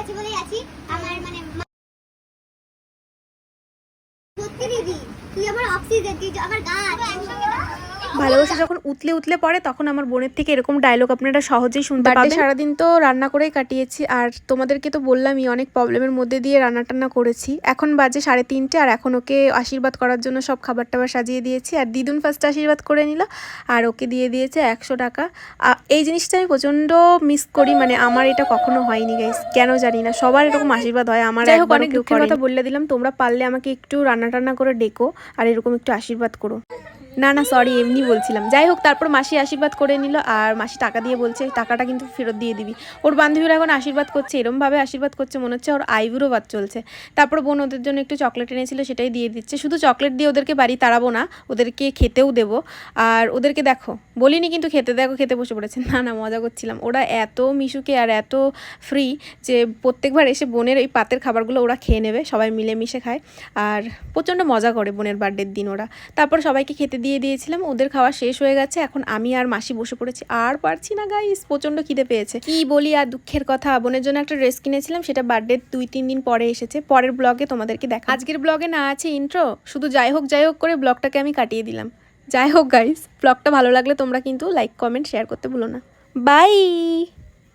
আছে বলেই আছি। আমার মানে সত্যি দিদি তুই আমার অক্সিজেন তুই আমার গাছ। ভালোবাসা যখন উতলে উতলে পড়ে তখন আমার বোনের থেকে এরকম ডায়লগ আপনারা সহজেই শুনতে পাবেন। সারাদিন তো রান্না করেই কাটিয়েছি আর তোমাদেরকে তো বললামই অনেক প্রবলেমের মধ্যে দিয়ে রান্না টান্না করেছি। এখন বাজে সাড়ে তিনটে আর এখন ওকে আশীর্বাদ করার জন্য সব খাবার টাবার সাজিয়ে দিয়েছি। আর দিদুন ফার্স্ট আশীর্বাদ করে নিল আর ওকে দিয়ে দিয়েছে একশো টাকা। এই জিনিসটা আমি প্রচণ্ড মিস করি মানে আমার এটা কখনো হয়নি গাইস কেন জানি না সবার এরকম আশীর্বাদ হয় আমার অনেক দুঃখের কথা বলে দিলাম তোমরা পারলে আমাকে একটু রান্না টান্না করে ডেকো আর এরকম একটু আশীর্বাদ করো। না না সরি এমনি বলছিলাম। যাই হোক, তারপর মাসি আশীর্বাদ করে নিল আর মাসি টাকা দিয়ে বলছে, টাকাটা কিন্তু ফেরত দিয়ে দিবি। ওর বান্ধবীরা এখন আশীর্বাদ করছে, এরমভাবে আশীর্বাদ করছে, মনে হচ্ছে ওর আইবুড়ো বাদ চলছে। তারপর বোন ওদের জন্য একটু চকলেট এনেছিল, সেটাই দিয়ে দিচ্ছে। শুধু চকলেট দিয়ে ওদেরকে বাড়ি তাড়াবো না, ওদেরকে খেতেও দেবো। আর ওদেরকে দেখো, বলিনি কিন্তু খেতে, দেখো, খেতে বসে পড়েছে। না না, মজা করছিলাম। ওরা এত মিশুকে আর এত ফ্রি যে প্রত্যেকবার এসে বোনের এই পাতের খাবারগুলো ওরা খেয়ে নেবে, সবাই মিলেমিশে খায়। আর প্রচণ্ড মজা করে বোনের বার্থডের দিন ওরা। তারপর সবাইকে খেতে দিয়ে দিয়েছিলাম, ওদের খাওয়া শেষ হয়ে গেছে, এখন আমি আর মাসি বসে পড়েছি। আর পারছি না গাইস প্রচণ্ড খিদে পেয়েছে। কি বলি আর দুঃখের কথা, বোনের জন্য একটা ড্রেস কিনেছিলাম, সেটা বার্থডে দুই, তিন দিন পরে এসেছে। পরের ব্লগে তোমাদেরকে দেখা আজকের ব্লগে না আছে ইন্ট্রো শুধু যাই হোক যাই হোক করে ব্লগটাকে আমি কাটিয়ে দিলাম। যাই হোক গাইস ব্লগটা ভালো লাগলে তোমরা কিন্তু লাইক কমেন্ট শেয়ার করতে ভুলো না। বাই